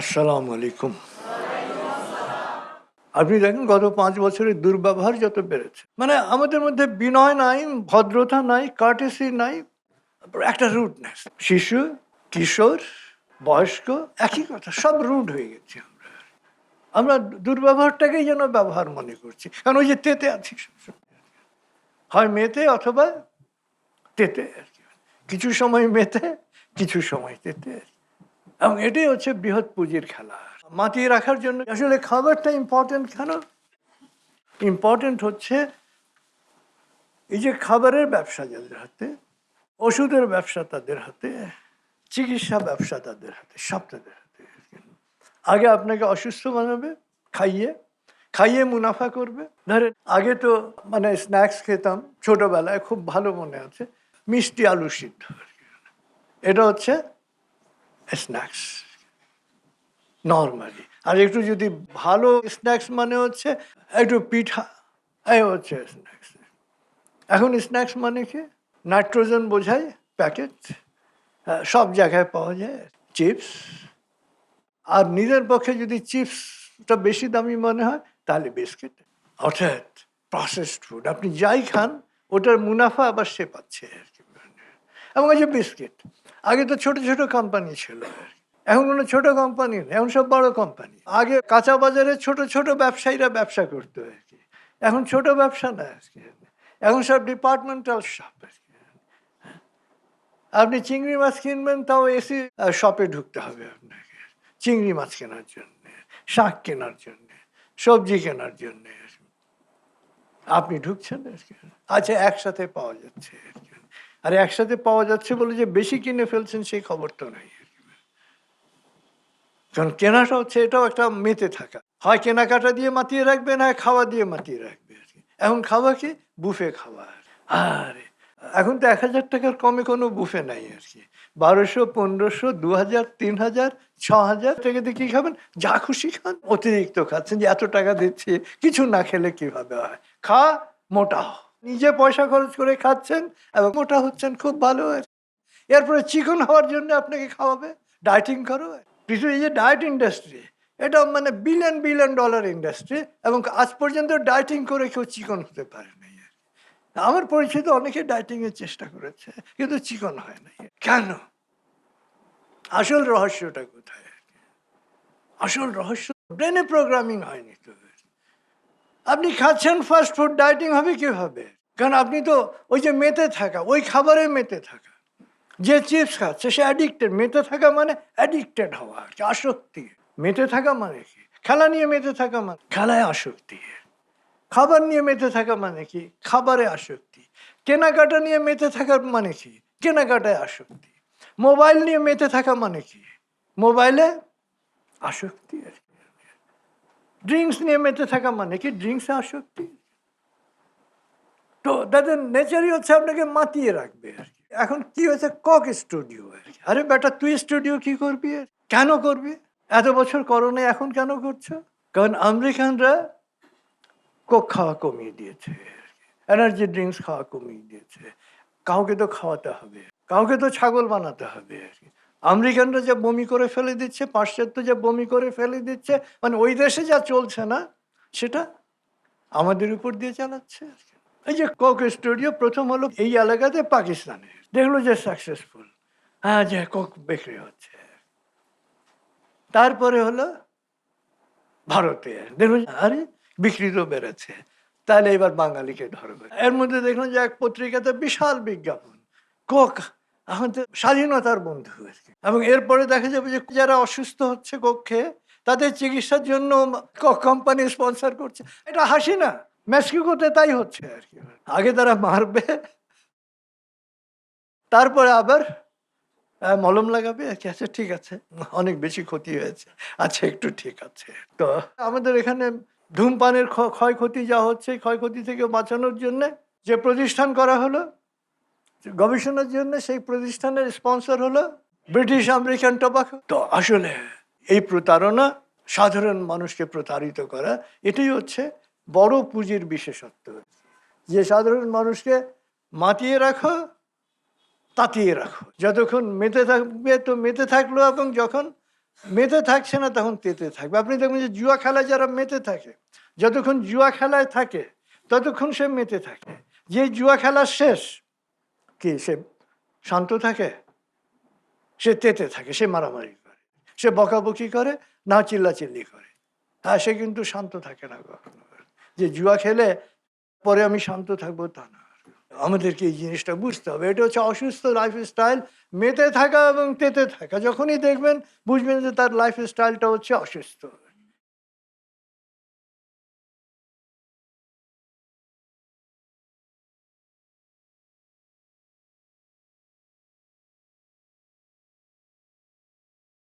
আসসালামু আলাইকুম। আপনি দেখেন গত পাঁচ বছরের দুর্ব্যবহার যত বেড়েছে। মানে আমাদের মধ্যে বিনয় নাই, ভদ্রতা নাই কার্টেসি নাই একটা রুটনেস শিশু, কিশোর, বয়স্ক, একই কথা, সব রুড হয়ে গেছে আমরা। আমরা দুর্ব্যবহারটাকেই যেন ব্যবহার মনে করছি। কারণ ওই যে তেতে আছি, হয় মেতে অথবা তেতে। কিছু সময় মেতে, কিছু সময় তেতে আর। এবং এটাই হচ্ছে বৃহৎ পুঁজির খেলা। মাতিয়ে রাখার জন্য আসলে খাবারটা ইম্পর্টেন্ট কেন? ইম্পর্টেন্ট হচ্ছে এই যে খাবারের ব্যবসা যাদের হাতে, ওষুধের ব্যবসা তাদের হাতে, চিকিৎসা ব্যবসা তাদের হাতে, সব তাদের হাতে। আগে আপনাকে অসুস্থ বানাবে, খাইয়ে খাইয়ে মুনাফা করবে। ধরেন, আগে তো মানে স্ন্যাক্স খেতাম, ছোটবেলায় খুব ভালো মনে আছে, মিষ্টি আলু সিদ্ধ। এটা হচ্ছে স্ন্যাক্স নর্মালি আর একটু যদি ভালো স্ন্যাক্স মানে হচ্ছে, একটু পিঠা, এই হচ্ছে স্ন্যাক্স এখন স্ন্যাক্স মানে কি? নাইট্রোজেন বোঝায়, প্যাকেট সব জায়গায় পাওয়া যায়, চিপস। আর নিজের পক্ষে যদি চিপসটা বেশি দামি মনে হয়, তাহলে বিস্কিট। অর্থাৎ প্রসেসড ফুড আপনি যাই খান, ওটার মুনাফা আবার সে পাচ্ছে। আর কি এবং ওই যে বিস্কিট আগে তো ছোট ছোট কোম্পানি ছিল। এখন কোনো ছোট কোম্পানি নেই, এখন সব বড় কোম্পানি আগে কাঁচা বাজারে ছোট ছোট ব্যবসায়ীরা ব্যবসা করতো আর কি। এখন ছোট ব্যবসা না আর কি। এখন সব ডিপার্টমেন্টাল শপ আর কি। আপনি চিংড়ি মাছ কিনবেন, তাও এসি শপে ঢুকতে হবে আপনাকে। চিংড়ি মাছ কেনার জন্য, শাক কেনার জন্য, সবজি কেনার জন্য। আপনি ঢুকছেন আর কি। আচ্ছা একসাথে পাওয়া যাচ্ছে আর কি। আর একসাথে পাওয়া যাচ্ছে বলে যে বেশি কিনে ফেলছেন সেই খবর তো নাই। কারণ কেনাটা হচ্ছে, এটাও একটা মেতে থাকা। হয় কেনাকাটা দিয়ে মাতিয়ে রাখবে না খাওয়া দিয়ে মাতিয়ে রাখবে আর কি এখন খাওয়া কি? বুফে খাওয়া। আরে, এখন তো এক হাজার টাকার কমে কোনো বুফে নাই আর কি। বারোশো, পনেরোশো দু হাজার তিন হাজার ছ হাজার টাকা দিয়ে কি খাবেন? যা খুশি খান, অতিরিক্ত খাচ্ছেন যে এত টাকা দিচ্ছি, কিছু না খেলে কীভাবে হয়? খা, মোটা হ। নিজে পয়সা খরচ করে খাচ্ছেন এবং মোটা হচ্ছেন, খুব ভালো এরপরে চিকন হওয়ার জন্য আপনাকে খাওয়াবে ডায়েটিং করো এই যে ডায়েট ইন্ডাস্ট্রি এটা মানে বিলিয়ন বিলিয়ন ডলার ইন্ডাস্ট্রি এবং আজ পর্যন্ত ডায়েটিং করে কেউ চিকন হতে পারে নাই। আমার পরিচিত অনেকে ডায়েটিং এর চেষ্টা করেছে, কিন্তু চিকন হয় নাই। কেন? আসল রহস্যটা কোথায়? আসল রহস্য ব্রেনে প্রোগ্রামিং হয়নি তো। আপনি খাচ্ছেন ফাস্ট ফুড ডায়েটিং হবে কীভাবে? কারণ আপনি তো ওই যে মেতে থাকা ওই খাবারে মেতে থাকা। যে চিপস খাচ্ছে সে অ্যাডিক্টেড মেতে থাকা মানে অ্যাডিক্টেড হওয়া আর কি, আসক্তি। মেতে থাকা মানে কি? খেলা নিয়ে মেতে থাকা মানে খেলায় আসক্তি। খাবার নিয়ে মেতে থাকা মানে কি? খাবারে আসক্তি। কেনাকাটা নিয়ে মেতে থাকার মানে কি? কেনাকাটায় আসক্তি। মোবাইল নিয়ে মেতে থাকা মানে কি? মোবাইলে আসক্তি আর ড্রিঙ্কস নিয়ে মেতে থাকা মানে কি ড্রিঙ্কসে আসক্তি? তো তাদের নেচারই হচ্ছে আপনাকে মাতিয়ে রাখবে আর কি। এখন কি হয়েছে? কক স্টুডিও আর কি। আরে বেটা, তুই স্টুডিও কি করবি? কেন করবি? এত বছর করোনা, এখন কেন করছ? কারণ আমেরিকানরা কোক খাওয়া কমিয়ে দিয়েছে। এনার্জি ড্রিঙ্কস খাওয়া কমিয়ে দিয়েছে। কাউকে তো খাওয়াতে হবে। কাউকে তো ছাগল বানাতে হবে আর কি। আমেরিকানরা যা বমি করে ফেলে দিচ্ছে, পাশ্চাত্য যা বমি করে ফেলে দিচ্ছে মানে ওই দেশে যা চলছে না, সেটা আমাদের উপর দিয়ে চালাচ্ছে এই যে কোক স্টুডিও প্রথম হলো এই এলাকাতে পাকিস্তানে দেখল যে সাকসেসফুল হ্যাঁ যে কোক বিক্রি হচ্ছে। তারপরে হলো ভারতে। দেখুন আরে, বিক্রি তো বেড়েছে। তাহলে এবার বাঙালিকে ধরবে। এর মধ্যে দেখুন যে এক পত্রিকাতে বিশাল বিজ্ঞাপন। কোক এখন তো স্বাধীনতার বন্ধু আর কি। এবং এরপরে দেখা যাবে যে যারা অসুস্থ হচ্ছে কক্ষে, তাদের চিকিৎসার জন্য কোম্পানি স্পন্সর করছে। এটা হাসি না? মেক্সিকোতে তাই হচ্ছে আর কি। আগে তারা মারবে। তারপরে আবার মলম লাগাবে আর কি। আচ্ছা ঠিক আছে। অনেক বেশি ক্ষতি হয়েছে। আচ্ছা একটু ঠিক আছে। তো আমাদের এখানে ধূমপানের ক্ষয়ক্ষতি যা হচ্ছে, ক্ষয়ক্ষতি থেকে বাঁচানোর জন্য যে প্রতিষ্ঠান করা হলো গবেষণার জন্য সেই প্রতিষ্ঠানের স্পন্সর হলো ব্রিটিশ আমেরিকান টোবাকো। তো আসলে এই প্রতারণা সাধারণ মানুষকে প্রতারিত করা, এটাই হচ্ছে বড় পুঁজির বিশেষত্ব। যে সাধারণ মানুষকে মাতিয়ে রাখো, তাতিয়ে রাখো। যতক্ষণ মেতে থাকবে তো মেতে থাকল এবং যখন মেতে থাকছে না তখন তেতে থাকবে। আপনি দেখবেন যে জুয়া খেলায় যারা মেতে থাকে, যতক্ষণ জুয়া খেলায় থাকে, ততক্ষণ সে মেতে থাকে। যে জুয়া খেলা শেষ কি, সে শান্ত থাকে? সে তেতে থাকে, সে মারামারি করে। সে বকাবকি করে, না চিল্লাচিল্লি করে। হ্যাঁ সে কিন্তু শান্ত থাকে না কখনো। যে জুয়া খেলে পরে আমি শান্ত থাকব তা না। আমাদেরকে এই জিনিসটা বুঝতে হবে। এটা হচ্ছে অসুস্থ লাইফ স্টাইল মেতে থাকা এবং তেতে থাকা। যখনই দেখবেন, বুঝবেন যে তার লাইফ স্টাইলটা হচ্ছে অসুস্থ।